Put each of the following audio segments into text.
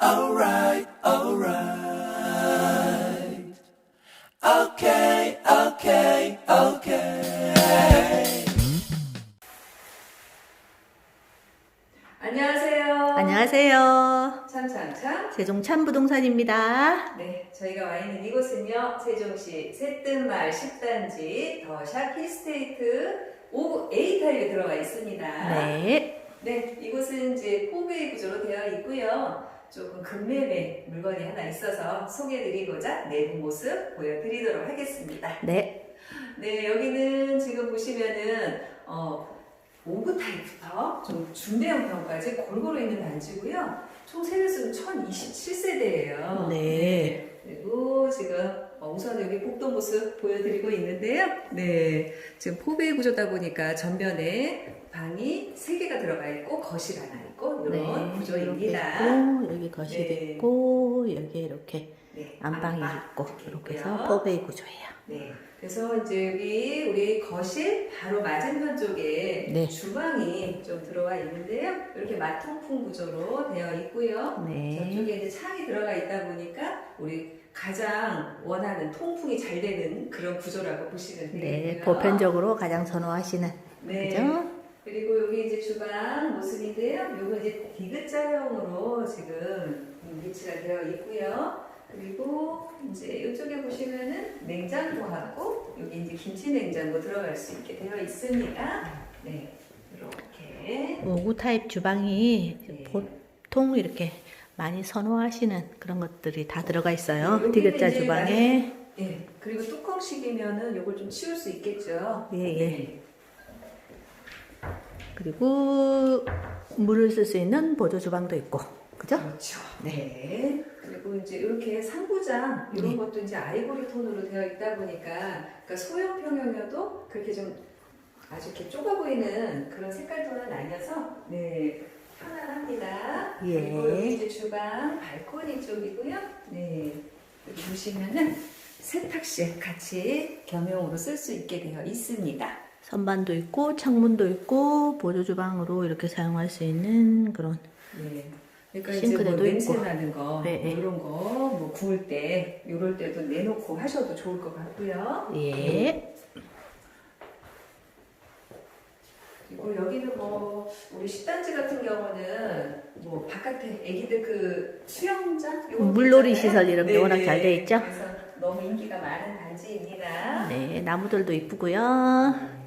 alright, alright. Okay, okay, okay. 안녕하세요. 안녕하세요. 참참참. 세종 참 부동산입니다. 네, 저희가 와 있는 이곳은요, 세종시 새뜸마을 10단지 더 샤피스테이트 5A 타입에 들어가 있습니다. 네. 네, 이곳은 이제 포베이 구조로 되어 있고요. 조금 금매매 물건이 하나 있어서 소개해드리고자 내부 모습 보여드리도록 하겠습니다. 네. 네, 여기는 지금 보시면은 어, 5구 타입부터 좀 중대형 평까지 골고루 있는 단지고요. 총 세대수는 1027세대예요. 네. 그리고 지금 어, 우선 여기 복도 모습 보여드리고 있는데요. 네, 지금 포베이 구조다 보니까 전면에 방이 3개가 들어가 있고 거실 하나 있고 이런 네. 구조입니다. 있고, 여기 거실 네. 있고, 여기 이렇게 네, 안방이 안방 있고, 이렇게 해서 있고요. 포베이 구조예요. 네. 그래서 이제 여기 우리 거실 바로 맞은편 쪽에 네. 주방이 좀 들어와 있는데요. 이렇게 마통풍 구조로 되어 있고요. 네. 저쪽에 이제 창이 들어가 있다 보니까 우리 가장 원하는 통풍이 잘 되는 그런 구조라고 보시면 되겠고요. 네. 보편적으로 가장 선호하시는. 네. 그죠? 그리고 여기 이제 주방 모습인데요. 요거 이제 디귿자형으로 지금 위치가 되어 있고요. 그리고 이제 이쪽에 보시면은 냉장고하고 여기 이제 김치 냉장고 들어갈 수 있게 되어 있습니다. 네, 이렇게. 5구 타입 주방이 네. 보통 이렇게 많이 선호하시는 그런 것들이 다 들어가 있어요. 여기는 디귿자 주방에. 네, 그리고 뚜껑식이면은 요걸 좀 치울 수 있겠죠. 예, 예. 네. 그리고 물을 쓸 수 있는 보조 주방도 있고. 그죠? 그렇죠. 네. 그리고 이제 이렇게 상부장 이런 네. 것도 이제 아이보리 톤으로 되어 있다 보니까 그러니까 소형 평형이어도 그렇게 좀 아주 이렇게 좁아 보이는 그런 색깔 톤은 아니어서 네 편안합니다. 예. 그리고 여기 이제 주방 발코니 쪽이고요. 네. 여기 보시면은 세탁실 같이 겸용으로 쓸 수 있게 되어 있습니다. 선반도 있고 창문도 있고 보조 주방으로 이렇게 사용할 수 있는 그런 네. 그러니까 이제 싱크대도 뭐 냄새 있고. 나는 거 네, 네. 이런 거뭐 구울 때 이럴 때도 내놓고 하셔도 좋을 것 같고요. 예 그리고 여기는 뭐 우리 식단지 같은 경우는 뭐 바깥에 애기들 그 수영장 물놀이. 시설 이런 게 네, 워낙 네. 잘돼 있죠? 그래서 너무 인기가 많은 단지입니다. 네, 나무들도 이쁘고요.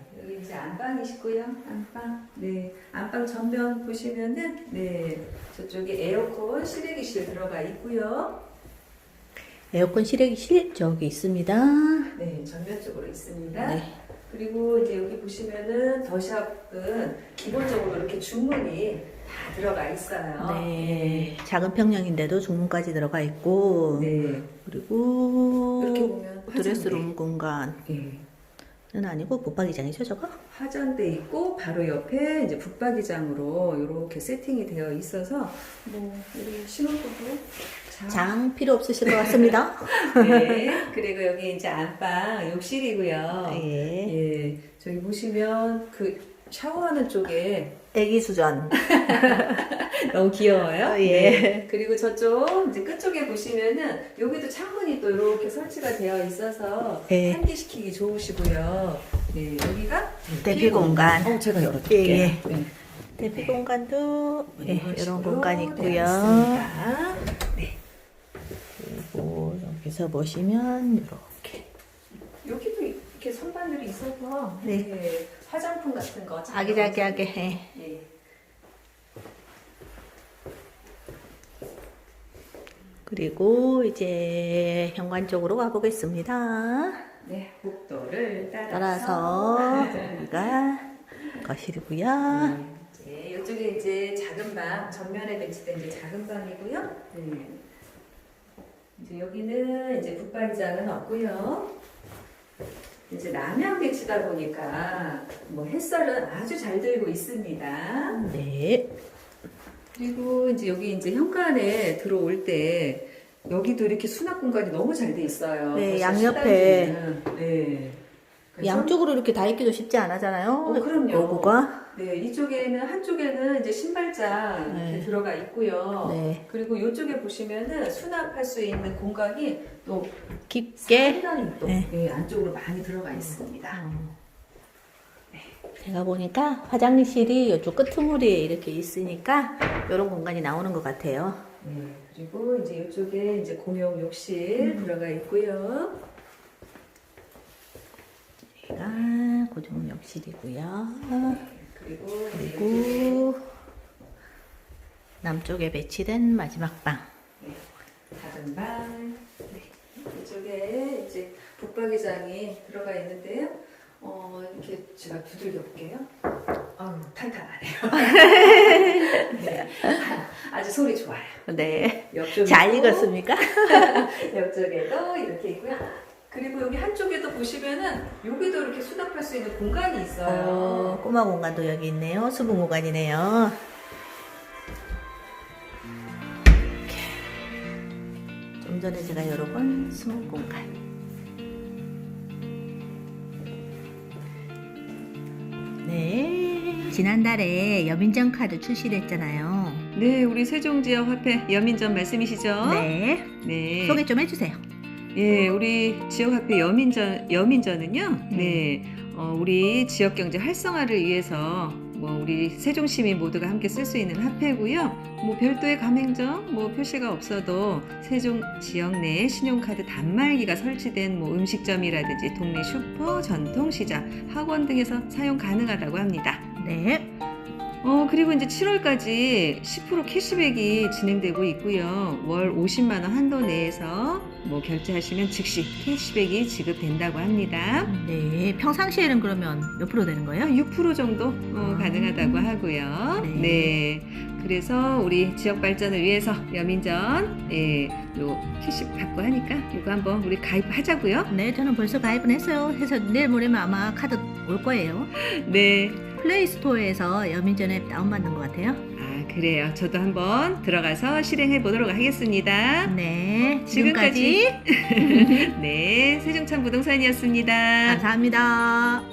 안방이시고요. 안방. 네. 안방 전면 보시면은 네. 저쪽에 에어컨 실외기실 들어가 있고요. 에어컨 실외기실 저기 있습니다. 네, 전면 쪽으로 있습니다. 네. 그리고 이제 여기 보시면은 더샵은 기본적으로 이렇게 중문이 다 들어가 있어요. 네, 작은 평형인데도 중문까지 들어가 있고 네. 그리고 이렇게 보면 드레스룸 공간은 네. 아니고 붙박이장이죠 저거? 화장대 있고 바로 옆에 이제 붙박이장으로 이렇게 세팅이 되어 있어서 뭐 우리 신혼부부 자- 장 필요 없으실 것 같습니다. 네. 그리고 여기 이제 안방 욕실이고요. 예. 예. 저기 보시면 그 샤워하는 쪽에 애기 수전. 너무 귀여워요. 어, 예. 네. 그리고 저쪽 이제 끝쪽에 보시면은 여기도 창문이 또 이렇게 설치가 되어 있어서 예. 환기시키기 좋으시고요. 네, 여기가 대피 공간. 어, 제가 열어드릴게요. 예, 예. 네. 대피 공간도 예, 이런 이런 공간 있고요. 있습니다. 그리고 여기서 보시면 이렇게 여기도 이렇게 선반들이 있어서 네. 네, 화장품 같은 거잘 아기자기하게 해. 예. 그리고 이제 현관 쪽으로 가보겠습니다. 네, 복도를 따라서 여기가 거실이고요. 네, 이제 이쪽에 이제 작은 방 전면에 배치된 이제 작은 방이고요. 네. 이제 여기는 이제 붙박이장은 없고요. 이제 남향 배치다 보니까 뭐 햇살은 아주 잘 들고 있습니다. 네. 그리고 이제 여기 이제 현관에 들어올 때 여기도 이렇게 수납 공간이 너무 잘 돼 있어요. 네, 양옆에. 네. 그래서 양쪽으로 이렇게 다 있기도 쉽지 않아잖아요. 어, 그럼요. 오구가. 네, 이쪽에는 한쪽에는 이제 신발장 네. 이렇게 들어가 있고요. 네. 그리고 이쪽에 보시면은 수납할 수 있는 공간이 또 깊게 상당히 또 네. 예, 안쪽으로 많이 들어가 있습니다. 제가 보니까 화장실이 이쪽 끄트물이 이렇게 있으니까 이런 공간이 나오는 것 같아요. 네, 그리고 이제 이쪽에 이제 공용 욕실 들어가 있고요. 여기가 고정 욕실이고요. 그리고 그리고 남쪽에 배치된 마지막 방. 작은 방. 네, 이쪽에 이제 붙박이장이 들어가 있는데요. 어, 이렇게 제가 두들겨 볼게요. 아우, 탄탄하네요. 네, 아주 소리 좋아요. 네. 옆쪽에도, 잘 익었습니까? 옆쪽에도 이렇게 있고요. 그리고 여기 한쪽에도 보시면은 여기도 이렇게 수납할 수 있는 공간이 어, 있어요. 꼬마 공간도 여기 있네요. 수분 공간이네요. 이렇게. 좀 전에 제가 열어본 수분 공간. 네. 지난달에 여민정 카드 출시됐잖아요. 네, 우리 세종지역 화폐 여민전 말씀이시죠? 네. 네. 소개 좀 해주세요. 예, 우리 지역 화폐 여민전 여민전은요. 네. 어, 우리 지역 경제 활성화를 위해서 뭐 우리 세종 시민 모두가 함께 쓸 수 있는 화폐고요. 뭐 별도의 가맹점 뭐 표시가 없어도 세종 지역 내에 신용카드 단말기가 설치된 뭐 음식점이라든지 동네 슈퍼, 전통시장, 학원 등에서 사용 가능하다고 합니다. 네. 어, 그리고 이제 7월까지 10% 캐시백이 진행되고 있고요. 월 50만 원 한도 내에서 뭐 결제하시면 즉시 캐시백이 지급된다고 합니다. 네. 평상시에는 그러면 몇 프로 되는 거예요? 한6% 정도 어, 음. 가능하다고 하고요. 네. 네. 그래서 우리 지역 발전을 위해서 여민전 예, 요 캐시 받고 하니까 이거 한번 우리 가입하자고요. 네, 저는 벌써 가입은 했어요. 해서 내일 모레면 아마 카드 올 거예요. 네. 플레이 스토어에서 여민전 앱 다운받는 것 같아요. 아, 그래요. 저도 한번 들어가서 실행해 보도록 하겠습니다. 네, 지금까지 지금까지 네, 세종천 부동산이었습니다. 감사합니다.